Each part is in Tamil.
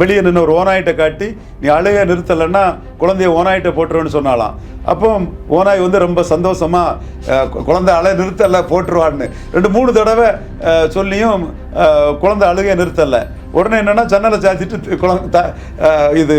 வெளியே நின்று ஒரு ஓனாயிட்ட காட்டி நீ அழுக நிறுத்தலைன்னா குழந்தைய ஓனாயிட்ட போட்டுருவேன்னு சொன்னாலாம் அப்போ ஓனாய் வந்து ரொம்ப சந்தோஷமா குழந்தை அழை நிறுத்தலை போட்டுருவான்னு. ரெண்டு மூணு தடவை சொல்லியும் குழந்தை அழுக நிறுத்தலை. உடனே என்னென்னா ஜன்னலை சாத்திட்டு குழந்த இது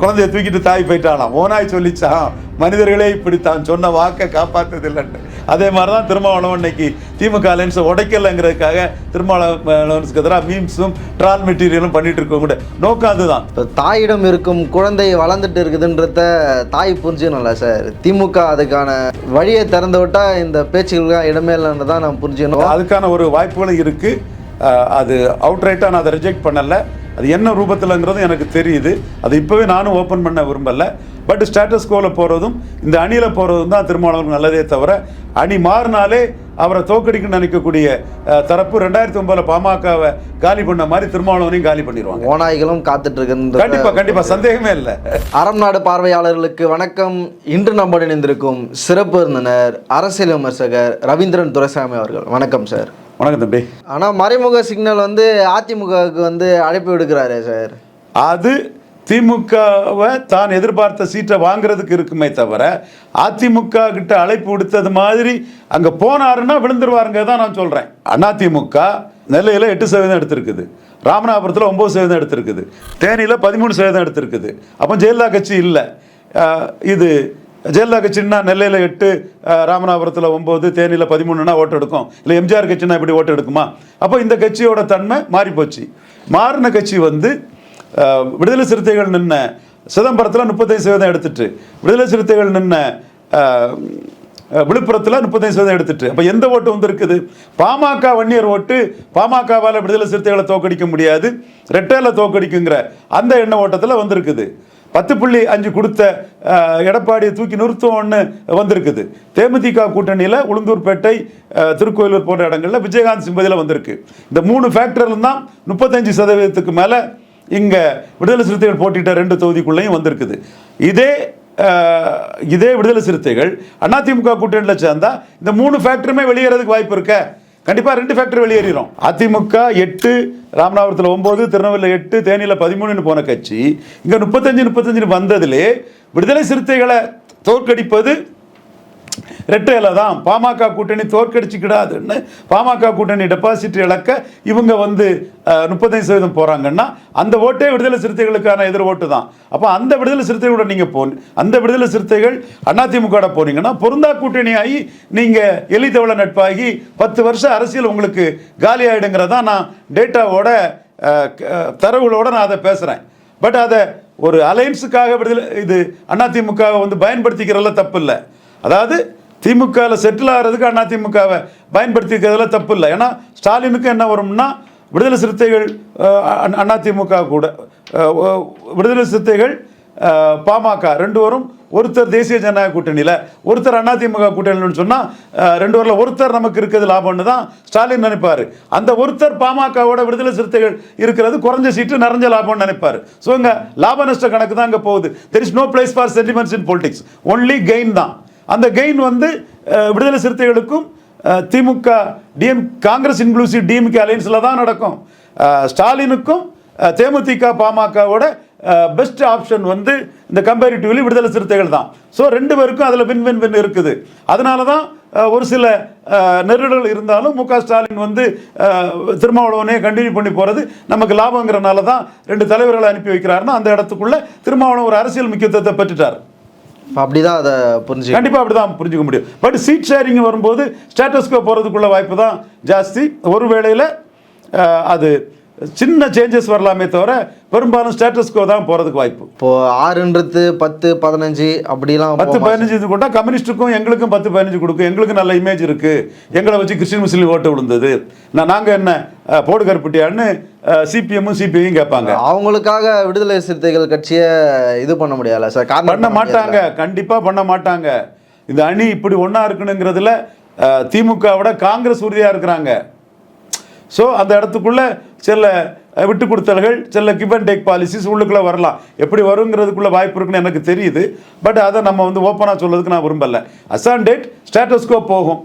குழந்தைய தூக்கிட்டு தாய் போயிட்டாலாம் ஓனாய் சொல்லிச்சான் மனிதர்களே இப்படி தான் சொன்ன வாக்கை காப்பாற்றதில்லைன்னு அதே மாதிரி தான் திருமாவளவன் இன்னைக்கு திமுக அலைன்ஸை உடைக்கலைங்கிறதுக்காக திருமாவளவன்ஸுக்கு எதிராக மீம்ஸும் ட்ரால் மெட்டீரியலும் பண்ணிட்டு இருக்கவங்க கூட. நோக்கம் அதுதான். இப்போ தாயிடம் இருக்கும் குழந்தை வளர்ந்துட்டு இருக்குதுன்றத தாய் புரிஞ்சுக்கணும்ல சார். திமுக அதுக்கான வழியை திறந்து விட்டா இந்த பேச்சுகளுக்கு இடமே இல்லைன்னு தான் நான் புரிஞ்சுக்கணும். அதுக்கான ஒரு வாய்ப்புகளும் இருக்கு. அஹ், அது அவுட்ரைட்டாக நான் அதை ரிஜெக்ட் பண்ணல. அது என்ன ரூபத்தில்ங்கிறதும் எனக்கு தெரியுது. அது இப்போவே நானும் ஓப்பன் பண்ண விரும்பல. பட் ஸ்டேட்டஸ் கோவில் போகிறதும் இந்த அணியில் போகிறதும் தான் திருமாவளவன் நல்லதே தவிர அணி மாறினாலே அவரை தோக்கடிக்கணும்னு நினைக்கக்கூடிய தரப்பு ரெண்டாயிரத்தி ஒன்பதுல பாமகவை காலி பண்ண மாதிரி திருமாவளவனையும் காலி பண்ணிடுவாங்க. ஓநாய்களும் காத்துட்டு கண்டிப்பா இருக்குன்ற கண்டிப்பா சந்தேகமே இல்லை. அறம் நாடு பார்வையாளர்களுக்கு வணக்கம். இன்று நம்ம இணைந்திருக்கும் சிறப்பு விருந்தினர் அரசியல் விமர்சகர் ரவீந்திரன் துரைசாமி அவர்கள். வணக்கம் சார். வணக்கம் தம்பி. ஆனால் மறைமுக சிக்னல் வந்து அதிமுகவுக்கு வந்து அழைப்பு விடுக்கிறாரே சார். அது திமுகவை தான் எதிர்பார்த்த சீட்டை வாங்குறதுக்கு இருக்குமே தவிர அதிமுக கிட்ட அழைப்பு விடுத்தது மாதிரி அங்கே போனாருன்னா விழுந்துருவாருங்க தான் நான் சொல்கிறேன் அதிமுக நெல்லையில் எட்டு சதவீதம் எடுத்திருக்குது. ராமநாதபுரத்தில் ஒம்பது சதவீதம் எடுத்திருக்குது. தேனியில் பதிமூணு சதவீதம் எடுத்திருக்குது. அப்போ ஜெயலலிதா கட்சி இல்லை. இது ஜெயலலிதா கட்சின்னா நெல்லையில் எட்டு ராமநாதபுரத்தில் ஒம்பது தேனியில் பதிமூணுனா ஓட்டு எடுக்கும். இல்லை எம்ஜிஆர் கட்சினா இப்படி ஓட்டு எடுக்குமா? அப்போ இந்த கட்சியோட தன்மை மாறிப்போச்சு. மாறின கட்சி வந்து விடுதலை சிறுத்தைகள் நின்ன சிதம்பரத்தில் முப்பத்தைந்து சதவீதம் எடுத்துட்டு விடுதலை சிறுத்தைகள் நின்ன விழுப்புரத்தில் முப்பத்தைந்து சதவீதம் எடுத்துட்டு. அப்போ எந்த ஓட்டு வந்திருக்குது? பாமக வன்னியர் ஓட்டு பாமகவால் விடுதலை சிறுத்தைகளை தோக்கடிக்க முடியாது. ரெட்டையில் தோக்கடிக்குங்கிற அந்த எண்ண ஓட்டத்தில் வந்திருக்குது. பத்து புள்ளி அஞ்சு கொடுத்த எடப்பாடியை தூக்கி நிறுத்துவோம்னு வந்திருக்குது. தேமுதிக கூட்டணியில் உளுந்தூர்பேட்டை திருக்கோயிலூர் போன்ற இடங்களில் விஜயகாந்த் சிம்பதியில் வந்திருக்கு. இந்த மூணு ஃபேக்டர்லாம் முப்பத்தஞ்சு சதவீதத்துக்கு மேலே இங்கே விடுதலை சிறுத்தைகள் போட்டிட்ட ரெண்டு தொகுதிக்குள்ளேயும் வந்திருக்குது. இதே இதே விடுதலை சிறுத்தைகள் அதிமுக கூட்டணியில் சேர்ந்தா இந்த மூணு ஃபேக்டருமே வெளியேறதுக்கு வாய்ப்பு இருக்க. கண்டிப்பாக ரெண்டு ஃபேக்டரி வெளியேறிடும் அதிமுக எட்டு ராமநாதபுரத்தில் ஒம்பது திருநெல்வேலியில் எட்டு தேனியில் பதிமூணுன்னு போன கட்சி இங்கே முப்பத்தஞ்சு முப்பத்தஞ்சுன்னு வந்ததிலே விடுதலை சிறுத்தைகளை தோற்கடிப்பது ரெட்டையில தான் பாமக கூட்டணி தோற்கடிச்சுக்கிடாதுன்னு பாமக கூட்டணி டெபாசிட் இழக்க இவங்க வந்து முப்பத்தஞ்சு சதவீதம் போகிறாங்கன்னா அந்த ஓட்டே விடுதலை சிறுத்தைகளுக்கான எதிர் ஓட்டு தான். அப்போ அந்த விடுதலை சிறுத்தைகளோட நீங்கள் போ அந்த விடுதலை சிறுத்தைகள் அதிமுக போனீங்கன்னா பொருந்தா கூட்டணி ஆகி நீங்கள் எளிதவள நட்பாகி பத்து வருஷம் அரசியல் உங்களுக்கு காலி ஆகிடுங்கிறதான் நான் டேட்டாவோட க- தரவுகளோட நான் அதை பேசுகிறேன் பட் அதை ஒரு அலைன்ஸுக்காக விடுதலை இது அதிமுக வந்து பயன்படுத்திக்கிறதுல தப்பு இல்லை அதாவது திமுகவில் செட்டில் ஆகிறதுக்கு அண்ணா திமுகவை பயன்படுத்திக்கிறதுல தப்பு இல்லை ஏன்னா ஸ்டாலினுக்கு என்ன வரும்னா விடுதலை சிறுத்தைகள் அண்ணா திமுக கூட விடுதலை சிறுத்தைகள் பாமக ரெண்டு வரும் ஒருத்தர் தேசிய ஜனநாயக கூட்டணியில் ஒருத்தர் அதிமுக கூட்டணியில்னு சொன்னால் ரெண்டு வரல ஒருத்தர் நமக்கு இருக்கிறது லாபம்னு தான் ஸ்டாலின் நினைப்பார். அந்த ஒருத்தர் பாமகவோட விடுதலை சிறுத்தைகள் இருக்கிறது குறைஞ்ச சீட்டு நிறைஞ்ச லாபம்னு நினைப்பார். ஸோ இங்கே லாப நஷ்ட கணக்கு தான் இங்கே போகுது. There is no place for sentiments in politics only gain தான். அந்த கெயின் வந்து விடுதலை சிறுத்தைகளுக்கும் திமுக டிஎம் காங்கிரஸ் இன்க்ளூசிவ் டிஎம்கே அலையன்ஸில் தான் நடக்கும். ஸ்டாலினுக்கும் தேமுதிக பாமகவோட பெஸ்ட் ஆப்ஷன் வந்து இந்த கம்பேரிட்டிவ்லி விடுதலை சிறுத்தைகள் தான். ஸோ ரெண்டு பேருக்கும் அதில் வின் வின் வின் இருக்குது. அதனால தான் ஒரு சில நெருடல் இருந்தாலும் மு ஸ்டாலின் வந்து அஹ், திருமாவளவனே கண்டினியூ பண்ணி போகிறது நமக்கு லாபங்கிறனால தான் ரெண்டு தலைவர்களை அனுப்பி வைக்கிறாருன்னா அந்த இடத்துக்குள்ளே திருமாவளவன் ஒரு அரசியல் முக்கியத்துவத்தை பெற்றுட்டார். அப்படிதான் அதை புரிஞ்சு கண்டிப்பாக அப்படி தான் புரிஞ்சுக்க முடியும். பட் சீட் ஷேரிங் வரும்போது ஸ்டேட்டஸ்க்கு போகிறதுக்குள்ள வாய்ப்பு தான் ஜாஸ்தி. ஒரு வேளையில் அது சின்ன சேஞ்சஸ் வரலாமே தவிர பெரும்பாலும் ஸ்டேட்டஸ்கோ தான் போறதுக்கு வாய்ப்பு. இப்போ ஆறுன்றது பத்து பதினஞ்சு அப்படிலாம் பத்து? பதினஞ்சு இது கொண்டா கம்யூனிஸ்ட்டுக்கும் எங்களுக்கும் பத்து பதினஞ்சு கொடுக்கும். எங்களுக்கு நல்ல இமேஜ் இருக்கு. எங்களை வச்சு கிறிஸ்டின் முஸ்லீம் ஓட்டு விழுந்தது. நான் நாங்க என்ன அஹ், போடு கருப்பட்டியான்னு சிபிஎம்மும் சிபிஐயும் கேட்பாங்க. அவங்களுக்காக விடுதலை சிறுத்தைகள் கட்சியை இது பண்ண முடியல சார்? பண்ண மாட்டாங்க. கண்டிப்பா பண்ண மாட்டாங்க. இந்த அணி இப்படி ஒன்றா இருக்கணுங்கிறதுல திமுகவோட காங்கிரஸ் உறுதியாக இருக்கிறாங்க. ஸோ அந்த இடத்துக்குள்ள சில விட்டு கொடுத்தல்கள் சில கிவ் அண்ட் டேக் பாலிசிஸ் உள்ளுக்குள்ளே வரலாம். எப்படி வருங்கிறதுக்குள்ள வாய்ப்பு இருக்குன்னு எனக்கு தெரியுது. பட் அதை நம்ம வந்து ஓப்பனாக சொல்கிறதுக்கு நான் விரும்பலை. அசான் டேட் ஸ்டேட்டஸ்கோ போகும்.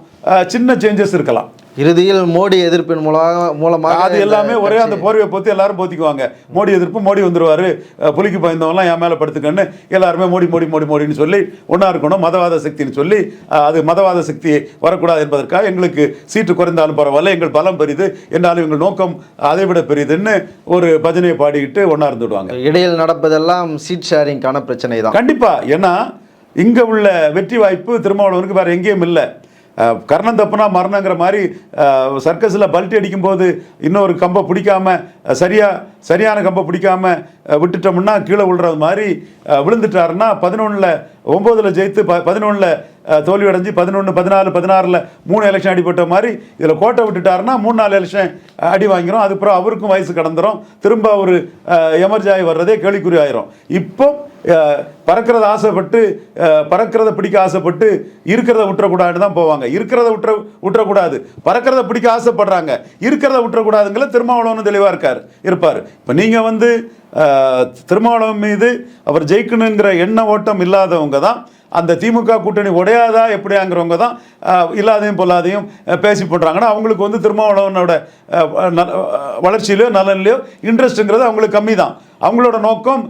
சின்ன சேஞ்சஸ் இருக்கலாம். இறுதியில் மோடி எதிர்ப்பின் மூலமாக மூலமாக அது எல்லாமே ஒரே அந்த போர்வையை பொத்தி எல்லாரும் போத்திக்குவாங்க மோடி எதிர்ப்பு மோடி வந்துருவாரு. புலிக்கு பயந்தவங்களாம் என் மேலே படுத்துக்கன்னு எல்லாருமே மோடி மோடி மோடி மோடின்னு சொல்லி ஒன்றா இருக்கணும் மதவாத சக்தின்னு சொல்லி அது மதவாத சக்தி வரக்கூடாது என்பதற்காக எங்களுக்கு சீட்டு குறைந்தாலும் பரவாயில்ல எங்கள் பலம் பெரிது என்றாலும் எங்கள் நோக்கம் அதை விட பெரிதுன்னு ஒரு பஜனையை பாடிக்கிட்டு ஒன்றா இருந்துடுவாங்க இடையில் நடப்பதெல்லாம் சீட் ஷேரிங்கான பிரச்சனை தான் கண்டிப்பா. ஏன்னா இங்க உள்ள வெற்றி வாய்ப்பு திருமாவளவனுக்கு வேற எங்கேயும் இல்லை. கர்ணம் தப்புனா மரணங்கிற மாதிரி சர்க்கஸில் பல்ட்டி அடிக்கும்போது இன்னொரு கம்பை பிடிக்காம சரியாக சரியான கம்பை பிடிக்காம விட்டுட்டோம்னா கீழே விழுறது மாதிரி விழுந்துட்டாருன்னா பதினொன்றில் ஒம்போதில் ஜெயித்து ப பதினொன்றில் தோல்வி அடைஞ்சு பதினொன்று பதினாலு பதினாறில் மூணு எலெக்ஷன் அடிபட்ட மாதிரி இதில் கோட்டை விட்டுட்டாருன்னா மூணு நாலு எலெக்ஷன் அடி வாங்கிறோம் அதுக்கப்புறம் அவருக்கும் வயசு கடந்துரும். திரும்ப ஒரு எமர்ஜாயி வர்றதே கேள்விக்குறி ஆயிரும். இப்போ பறக்கிறத ஆசைப்பட்டு பறக்கிறத பிடிக்க ஆசைப்பட்டு இருக்கிறத விட்டுறக்கூடாதுன்னு தான் போவாங்க. இருக்கிறத விட்டுற விட்டுறக்கூடாது. பறக்கிறத பிடிக்க ஆசைப்படுறாங்க. இருக்கிறத விட்டுறக்கூடாதுங்கிற திருமாவளவனும் தெளிவாக இருக்கார் இருப்பார். இப்போ நீங்கள் வந்து திருமாவளவன் மீது அவர் ஜெயிக்கணுங்கிற எண்ண ஓட்டம் இல்லாதவங்க தான் அந்த திமுக கூட்டணி உடையாதா எப்படியாங்கிறவங்க தான் இல்லாதையும் பொல்லாதையும் பேசி போடுறாங்கன்னா அவங்களுக்கு வந்து திருமாவளவனோட ந- வளர்ச்சியிலையோ நலன்லையோ இன்ட்ரெஸ்ட்டுங்கிறது அவங்களுக்கு கம்மி தான் அவங்களோட நோக்கம்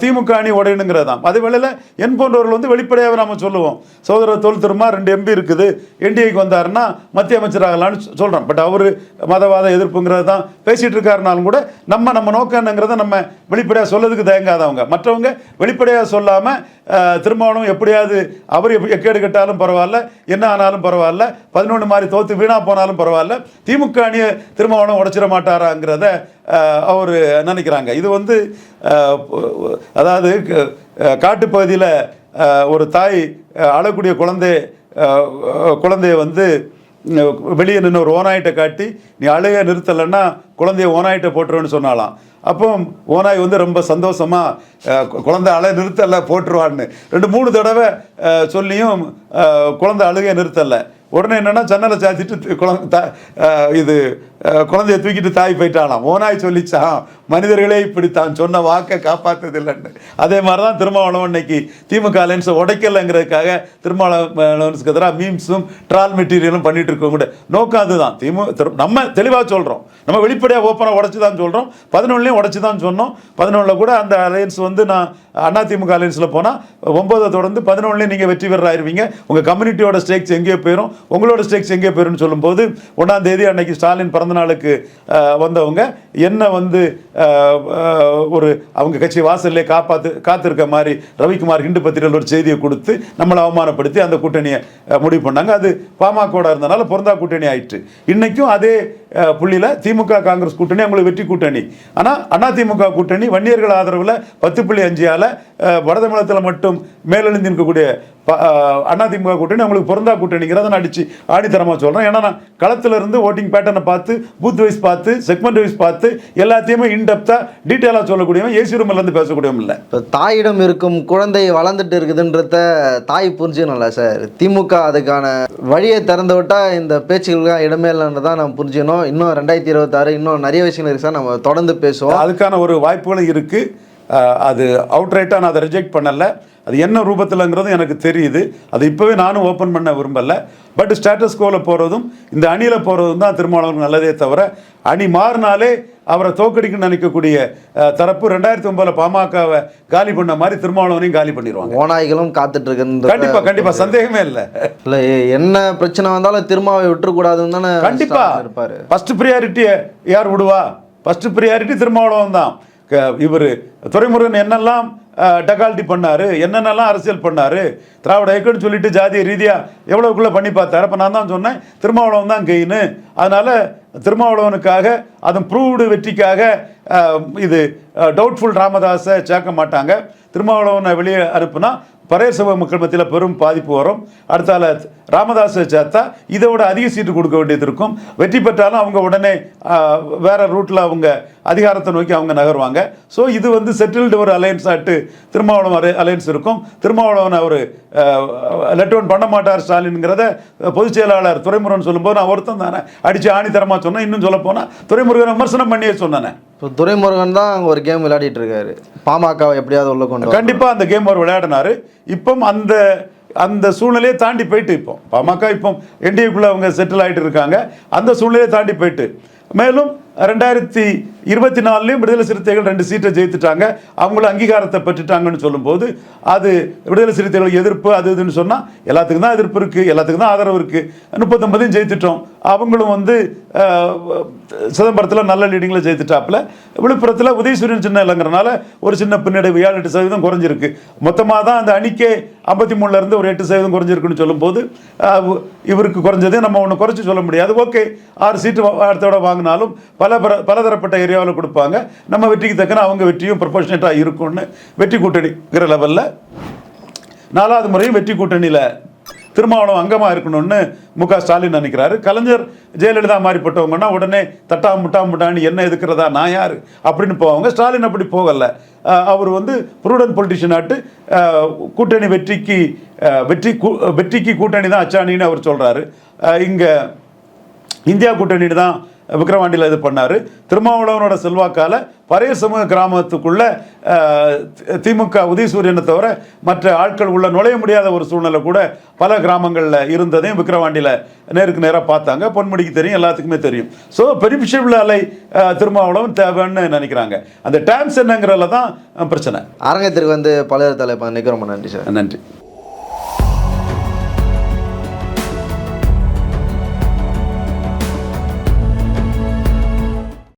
திமுக அணி உடையணுங்கிறது தான் அதே வேளையில் என் போன்றவர்கள் வந்து வெளிப்படையாக நம்ம சொல்லுவோம். சகோதரர் தொல் திருமா ரெண்டு எம்பி இருக்குது. என்டிஏக்கு வந்தாருன்னா மத்திய அமைச்சராகலான்னு சொல்கிறோம் பட் அவர் மதவாத எதிர்ப்புங்கிறது தான் பேசிகிட்டு இருக்காருனாலும் கூட நம்ம நம்ம நோக்கம் என்னங்கிறத நம்ம வெளிப்படையாக சொல்லதுக்கு தயங்காதவங்க. மற்றவங்க வெளிப்படையாக சொல்லாமல் திருமாவளவன் எப்படியாவது அவர் எக்கேடு கட்டாலும் பரவாயில்ல என்ன ஆனாலும் பரவாயில்ல பதினொன்று மாதிரி தோற்று வீணாக போனாலும் பரவாயில்ல திமுக அணியை திருமாவளவன் உடைச்சிட மாட்டாராங்கிறத அவர் நினைக்கிறாங்க. இது வந்து அதாவது காட்டுப்பகுதியில் ஒரு தாய் அழக்கூடிய குழந்தை குழந்தைய வந்து வெளியே நின்று ஒரு ஓனாயிட்ட காட்டி நீ அழுக நிறுத்தலைன்னா குழந்தைய ஓனாயிட்ட போட்டுருவேன்னு சொன்னாலாம் அப்போ ஓனாய் வந்து ரொம்ப சந்தோஷமா குழந்தை அழ நிறுத்தலை போட்டுருவான்னு. ரெண்டு மூணு தடவை சொல்லியும் குழந்தை அழுக நிறுத்தலை. உடனே என்னென்னா ஜன்னலை சாத்திட்டு குழந்த இது குழந்தைய தூக்கிட்டு தாய் போயிட்டாலாம் ஓனாய் சொல்லிச்சான் மனிதர்களே இப்படி தான் சொன்ன வாக்கை காப்பாத்ததில்லைன்னு. அதே மாதிரி தான் திருமாவளவன் இன்னைக்கு திமுக அலைன்ஸை உடைக்கலைங்கிறதுக்காக திருமாவளவனுக்கு எதிராக மீம்ஸும் ட்ரால் மெட்டீரியலும் பண்ணிட்டு இருக்கோம் கூட. நோக்கம் அதுதான். திமு திரு- நம்ம தெளிவாக சொல்கிறோம் நம்ம வெளிப்படையாக ஓப்பனாக உடச்சி தான் சொல்கிறோம் பதினொன்றுலையும் உடச்சி தான் சொன்னோம். பதினொன்றில் கூட அந்த அலையன்ஸ் வந்து நான் அண்ணா திமுக அலையன்ஸில் போனால் ஒம்பதை தொடர்ந்து பதினொன்றுலையும் நீங்கள் வெற்றி பெற ஆயிருவீங்க. உங்கள் கம்யூனிட்டியோட ஸ்டேக்ஸ் எங்கேயோ போயிடும் உங்களோட ஸ்டேக்ஸ் எங்கேயோ போயிடும்னு சொல்லும்போது ஒன்றாம் தேதி அன்னைக்கு ஸ்டாலின் பிறந்த நாளுக்கு வந்தவங்க என்ன வந்து ஒரு அவங்க கட்சி வாசல்லே காப்பாற்று காத்திருக்க மாதிரி ரவிக்குமார் ஹிண்டு பத்திரிகையில் ஒரு செய்தியை கொடுத்து நம்மளை அவமானப்படுத்தி அந்த கூட்டணியை முடிவு பண்ணாங்க. அது பாமகோட இருந்தனால பொருந்தா கூட்டணி ஆயிற்று. இன்னைக்கும் அதே புள்ளியில் புள்ளியில திமுக காங்கிரஸ் கூட்டணி அவங்களுக்கு வெற்றி கூட்டணி. ஆனால் அண்ணா திமுக கூட்டணி வன்னியர்கள் ஆதரவில் பத்து புள்ளி அஞ்சால வடதமிழத்தில் மட்டும் மேலெழுந்திருக்கக்கூடிய இருக்கக்கூடிய ப- அஹ், அண்ணா திமுக கூட்டணி அவங்களுக்கு பொருந்தா கூட்டணிங்கிறத நான் அடிச்சு ஆணித்தரமாக சொல்கிறேன் ஏன்னா நான் களத்துல இருந்து ஓட்டிங் பேட்டர்னை பார்த்து பூத் வைஸ் பார்த்து செக்மெண்ட் வைஸ் பார்த்து எல்லாத்தையுமே இன்டெப்த்தாக டீட்டெயிலாக சொல்லக்கூடியவன் ஏசி ரூம்லேருந்து பேசக்கூடியவன் இல்லை. இப்போ தாயிடம் இருக்கும் குழந்தை வளர்ந்துட்டு இருக்குதுன்றத தாய் புரிஞ்சுக்கணும்ல சார். திமுக அதுக்கான வழியை திறந்து விட்டா இந்த பேச்சுகளுக்கு இடமே இல்லைன்னு தான் நம்ம புரிஞ்சுக்கணும். இன்னும் ரெண்டாயிரத்தி இருபத்தாறு இன்னும் நிறைய விஷயங்கள் இருக்கு சார். நம்ம தொடர்ந்து பேசுவோம். அதுக்கான ஒரு வாய்ப்புகளும் இருக்கு. அஹ், அது அவுட்ரைட்டாக நான் அதை ரிஜெக்ட் பண்ணல. அது என்ன ரூபத்தில்ங்கிறது எனக்கு தெரியுது. அது இப்போவே நானும் ஓப்பன் பண்ண விரும்பல. பட் ஸ்டேட்டஸ் கோவில் போகிறதும் இந்த அணியில் போகிறதும் தான் திருமாவளவன் நல்லதே தவிர அணி மாறினாலே அவரை தோக்கடிக்கணும்னு நினைக்கக்கூடிய தரப்பு ரெண்டாயிரத்தி ஒன்பதுல பாமகவை காலி பண்ண மாதிரி திருமாவளவனையும் காலி பண்ணிடுவாங்க. ஓநாய்களும் காத்துட்டு இருக்குன்ற கண்டிப்பா. கண்டிப்பா சந்தேகமே இல்லை. இல்ல என்ன பிரச்சனை வந்தாலும் திருமாவை விட்டுறக்கூடாதுன்னு தானே கண்டிப்பா. ஸ்டாலின் இருப்பாரு. ஃபர்ஸ்ட் ப்ரியாரிட்டி யார் விடுவா? ஃபர்ஸ்ட் ப்ரியாரிட்டி திருமாவளவன் தான். இவர் துரைமுருகன் என்னெல்லாம் டகால்ட்டி பண்ணாரு என்னென்னலாம் அரசியல் பண்ணார் திராவிட இயக்கம்னு சொல்லிட்டு ஜாதிய ரீதியாக எவ்வளோக்குள்ளே பண்ணி பார்த்தார். அப்போ நான் தான் சொன்னேன் திருமாவளவன் தான் கெயின் அதனால் திருமாவளவனுக்காக அதன் ப்ரூவ்டு வெற்றிக்காக இது டவுட்ஃபுல் ராமதாஸை சேர்க்க மாட்டாங்க. திருமாவளவனை வெளியே அனுப்புனா பரேசவ மக்கள் மத்தியில் பெரும் பாதிப்பு வரும். அடுத்தால ராமதாஸை சேர்த்தா இதை விட அதிக சீட்டு கொடுக்க வேண்டியது இருக்கும். வெற்றி பெற்றாலும் அவங்க உடனே வேற ரூட்டில் அவங்க அதிகாரத்தை நோக்கி அவங்க நகருவாங்க. ஸோ இது வந்து செட்டில்டு ஒரு அலையன்ஸ் ஆட்டு திருமாவளவன் அலையன்ஸ் இருக்கும். திருமாவளவன் அவர் லெட்டோன் பண்ண மாட்டார் ஸ்டாலின்ங்கிறத பொதுச் செயலாளர் துரைமுருகன் சொல்லும்போது நான் ஒருத்தன் தானே. அடித்து ஆணித்தரமாக சொன்னேன் இன்னும் சொல்ல போனால் துரைமுருகன் விமர்சனம் பண்ணியே சொன்னேன். இப்போ துரைமுருகன் தான் ஒரு கேம் விளையாடிட்டு இருக்காரு. பாமகவை எப்படியாவது உள்ள கொண்டு வரணும். கண்டிப்பா அந்த கேம் அவர் விளையாடினாரு. இப்போ அந்த அந்த சூழ்நிலையை தாண்டி போயிட்டு இப்போ. பாமக இப்போ என்டிஏக்குள்ளே அவங்க செட்டில் ஆகிட்டு இருக்காங்க. அந்த சூழ்நிலையை தாண்டி போயிட்டு. மேலும் ரெண்டாயிரத்தி இருபத்தி நாலுலேயும் விடுதலை சிறுத்தைகள் ரெண்டு சீட்டை ஜெயித்துட்டாங்க. அவங்களும் அங்கீகாரத்தை பெற்றுட்டாங்கன்னு சொல்லும்போது அது விடுதலை சிறுத்தைகள் எதிர்ப்பு அது இதுன்னு சொன்னால் எல்லாத்துக்கும் தான் எதிர்ப்பு இருக்குது எல்லாத்துக்கும் தான் ஆதரவு இருக்குது முப்பத்தொன்பதையும் ஜெயித்துட்டோம். அவங்களும் வந்து சிதம்பரத்தில் நல்ல லீடிங்கில் ஜெயித்துட்டாப்புல. விழுப்புரத்தில் உதயசூரியன் சின்ன இல்லைங்கிறனால ஒரு சின்ன பின்னடைவு ஏழு எட்டு சதவீதம் குறைஞ்சிருக்கு. மொத்தமாக தான் அந்த அணிக்கே ஐம்பத்தி மூணுலேருந்து ஒரு எட்டு சதவீதம் குறைஞ்சிருக்குன்னு சொல்லும்போது இவருக்கு குறைஞ்சதே நம்ம ஒன்று குறைச்சி சொல்ல முடியாது. ஓகே ஆறு சீட்டு வா- அடுத்தோட வாங்கினாலும் பல பர பலதரப்பட்ட ஏரியாவில் கொடுப்பாங்க. நம்ம வெற்றிக்கு தக்கன அவங்க வெற்றியும் ப்ரொபோஷனேட்டாக இருக்கும்னு வெற்றி கூட்டணிங்கிற லெவலில் நாலாவது முறையும் வெற்றி கூட்டணியில் திருமாவளம் அங்கமாக இருக்கணும்னு மு க ஸ்டாலின் நினைக்கிறாரு. கலைஞர் ஜெயலலிதா மாதிரி மாதிரிப்பட்டவங்கன்னா உடனே தட்டா முட்டா முட்டான்னு என்ன எதுக்கிறதா நான் யார் அப்படின்னு போவாங்க. ஸ்டாலின் அப்படி போகலை. அவர் வந்து ப்ரூடன் பொலிட்டிஷியன் ஆட்டு கூட்டணி வெற்றிக்கு வெற்றி வெற்றிக்கு கூட்டணி தான் அச்சாணின்னு அவர் சொல்கிறாரு இங்கே இந்தியா கூட்டணி தான் விக்ரவாண்டியில் இது பண்ணார். திருமாவளவனோட செல்வாக்கால பழைய சமூக கிராமத்துக்குள்ள திமுக உதயசூரியனை தவிர மற்ற ஆட்கள் உள்ள நுழைய முடியாத ஒரு சூழ்நிலை கூட பல கிராமங்களில் இருந்ததையும் விக்ரவாண்டியில் நேருக்கு நேராக பார்த்தாங்க. பொன்முடிக்கு தெரியும் எல்லாத்துக்குமே தெரியும். ஸோ பெரிபிஷபிள் அலை திருமாவளவன் தேவைன்னு நினைக்கிறாங்க. அந்த டேம்ஸ் என்னங்கிறதுல தான் பிரச்சனை. அரங்கத்திற்கு வந்து பலர் தலைப்பா நிற்கிறோம். நன்றி சார். நன்றி.